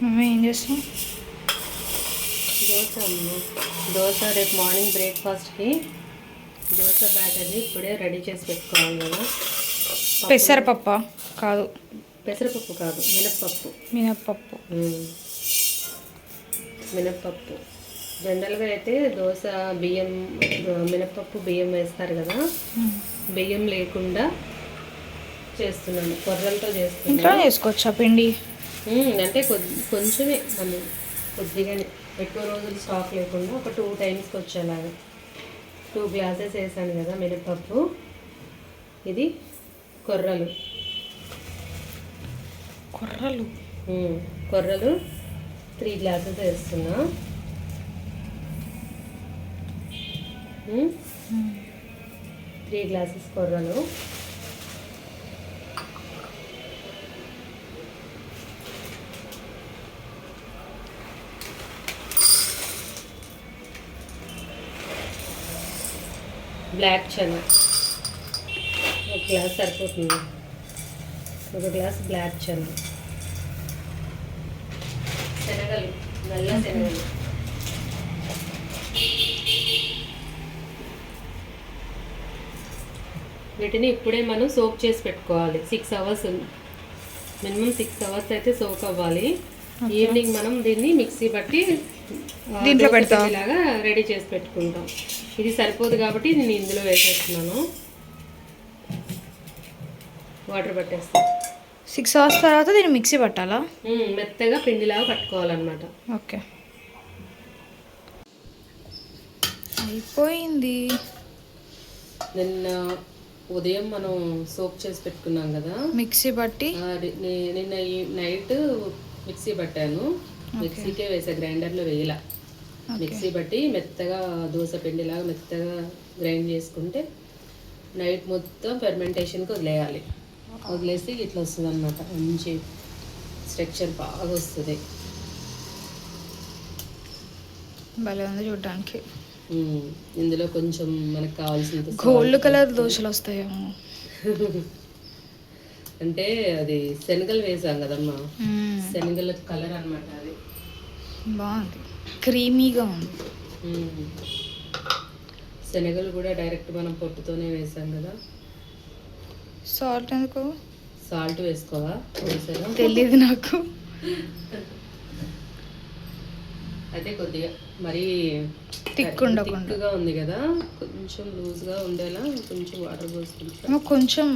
మేము ఏం చేస్తాం దోశ దోశ రేపు మార్నింగ్ బ్రేక్ఫాస్ట్కి దోశ బ్యాటర్ని ఇప్పుడే రెడీ చేసి పెట్టుకోవాలి కదా. పెసరపప్ప? కాదు. పెసరపప్పు కాదు మినప్పప్పు. మినప్పప్పు. మినప్పప్పు. జనరల్గా అయితే దోశ బియ్యం మినప్పప్పు బియ్యం వేస్తారు కదా. బియ్యం లేకుండా చేస్తున్నాను కొర్రలతో ఇంట్లో చేస్తున్నాను చేసుకోవచ్చా పిండి? అంటే కొద్ది కొంచెమే మనం కొద్దిగానే. ఎక్కువ రోజులు స్టాక్ లేకుండా ఒక టూ టైమ్స్కి వచ్చేలాగా. టూ గ్లాసెస్ వేసాను కదా మినపప్పు. ఇది కొర్రలు. కొర్రలు? కొర్రలు త్రీ గ్లాసెస్ వేస్తున్నా. త్రీ గ్లాసెస్ కొర్రలు. బ్లాక్ చనా. ఒక గ్లాస్ సరిపోతుంది. ఒక గ్లాస్ బ్లాక్ చనా. శనగలు నల్ల శనగలు. వీటిని ఇప్పుడే మనం సోక్ చేసి పెట్టుకోవాలి. Six hours minimum six hours అయితే సోక్ అవ్వాలి. ఈవినింగ్ మనం దీన్ని మిక్సీ బట్టి దీంట్లో పెడతాం. పిండిలాగా రెడీ చేసి పెట్టుకుంటాం. ఇది సరిపోదు కాబట్టి నేను ఇందులో వేసేస్తున్నాను. వాటర్ పట్టేస్తాను. సిక్స్ అవర్స్ తర్వాత దీన్ని మిక్సీ పట్టాలా? మెత్తగా పిండిలాగా పట్టుకోవాలన్నమాట. ఓకే. అయిపోయింది. నిన్న ఉదయం మనం సోప్ చేసి పెట్టుకున్నాం కదా. మిక్సీ పట్టి ని- నిన్న ఈ నైట్ మిక్సీ పట్టాను. మిక్సీకే వేసా గ్రైండర్లో వేయలా. మిక్సీ బట్టి మెత్తగా దోశ పిండిలాగా మెత్తగా గ్రైండ్ చేసుకుంటే నైట్ మొత్తం ఫెర్మెంటేషన్కి వదిలేయాలి. వదిలేసి ఇట్లా వస్తుంది అనమాట మంచి స్ట్రక్చర్ బాగా వస్తుంది. భలే ఉంది చూడడానికి. ఇందులో కొంచెం మనకు కావాల్సినంత గోల్డ్ కలర్ దోశలు వస్తాయేమో. అంటే అది శనగలు వేసాం కదమ్మా. మ్మ్. శనగల కలర్ అన్నమాట అది. బాగుంది. క్రీమీగా ఉంది. శనగలు కూడా డైరెక్ట్ మనం పొట్టుతోనే వేసాం కదా. సాల్ట్ ఎందుకు? సాల్ట్ వేసుకోవా? తెలియదు నాకు. అయితే కొద్దిగా మరీ Thick ఉండకుండా. ఉంది కదా. కొంచెం లూజ్గా ఉండేలా కొంచెం వాటర్ పోసుకుంటా. కొంచెం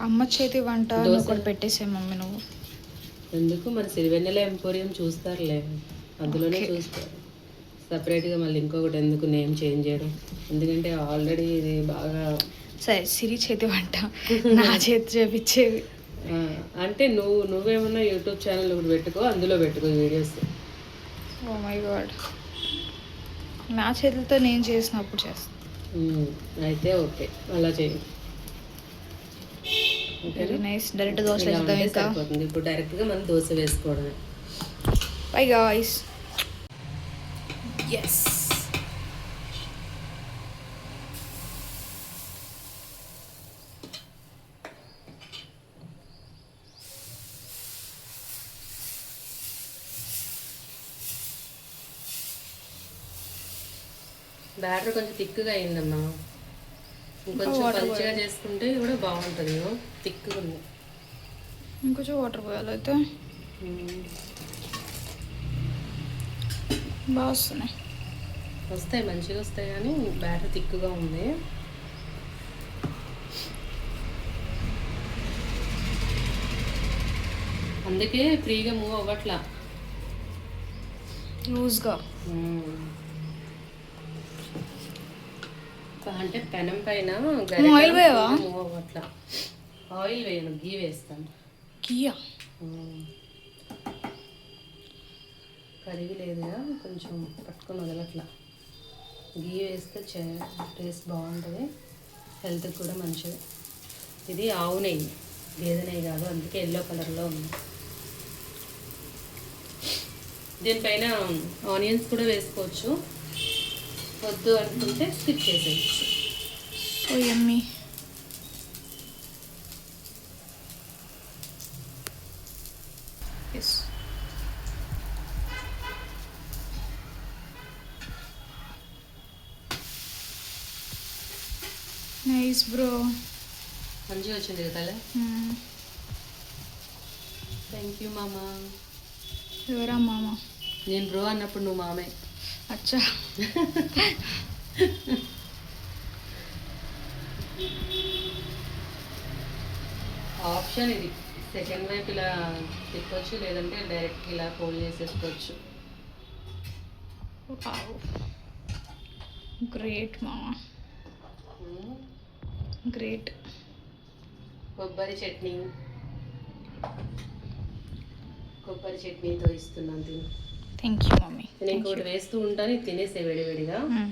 అమ్మ చేతి వంట కూడా పెట్టేసే మమ్మీ నువ్వు. ఎందుకు? మన సిరివెన్నెల ఎంపోరియం చూస్తారులే. అందులోనే. చూస్తారు సపరేట్గా మళ్ళీ ఇంకొకటి ఎందుకు నేమ్ చేంజ్ చేయడం? ఎందుకంటే ఆల్రెడీ ఇది బాగా సరే సిరి చేతి వంట. నా చేతి చేపించేది. ఆ, అంటే నువ్వు నువ్వేమన్నా యూట్యూబ్ ఛానల్ ఒకటి పెట్టుకో అందులో పెట్టుకో వీడియోస్ ఓ మై గాడ్ నా చేతులతో నేను చేసినప్పుడు చేస్తాను అయితే ఓకే. అలా చేయి. వెరీ నైస్ డైరెక్ట్ దోశ వేద్దాం ఇంకా? ఇప్పుడు డైరెక్ట్గా మనం దోశ వేసుకోవడమే. బై గాయ్స్ ఎస్ బ్యాటర్ కొంచెం థిక్గా అయిందమ్మా. ఇంకొంచెం పలుచగా చేసుకుంటే కూడా బాగుంటుంది. థిక్గా ఉంది. ఇంకొంచెం వాటర్ పోయాలి అయితే. బాగా వస్తున్నాయి. వస్తాయి మంచిగా వస్తాయి కానీ బ్యాటర్ థిక్గా ఉంది. అందుకే ఫ్రీగా మూవ్ అవ్వట్లా. లూజ్గా అంటే పెనం పైన ఆయిల్ వేయవా? అవ్వట్లా. ఆయిల్ వేయను గీ వేస్తాను. ఉమ్. కరిగి లేదుగా కొంచెం పట్టుకొని వదలట్లా. గీ వేస్తే టేస్ట్ బాగుంటుంది హెల్త్కి కూడా మంచిది. ఇది ఆవు నెయ్యి గేదె నెయ్యి కాదు అందుకే ఎల్లో కలర్లో ఉంది. దీనిపైన ఆనియన్స్ కూడా వేసుకోవచ్చు. వద్దు అనుకుంటే స్కిప్ చేసేయచ్చు. Oh yummy. Yes nice bro మంచిగా వచ్చింది కదా Hmm. థ్యాంక్ యూ మామా. ఎవరా మామ? నేను బ్రో అన్నప్పుడు నువ్వు మామే. అచ్చా. ఆప్షన్ ఇది. సెకండ్ వైపు ఇలా తిప్పొచ్చు లేదంటే డైరెక్ట్ ఇలా ఫోల్డ్ చేసేసుకోవచ్చు. గ్రేట్ మామ. మ్మ్. గ్రేట్. కొబ్బరి చట్నీ. కొబ్బరి చట్నీతో ఇస్తున్నాను తిని. థ్యాంక్ యూ మమ్మీ నేను ఇంకోటి వేస్తూ ఉంటాను ఇది తినేసే వేడివేడిగా. Hmm.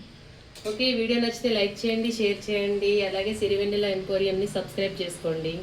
ఓకే వీడియో నచ్చితే లైక్ చేయండి షేర్ చేయండి అలాగే సిరివెన్నెల ఎంపోరియంని సబ్స్క్రైబ్ చేసుకోండి.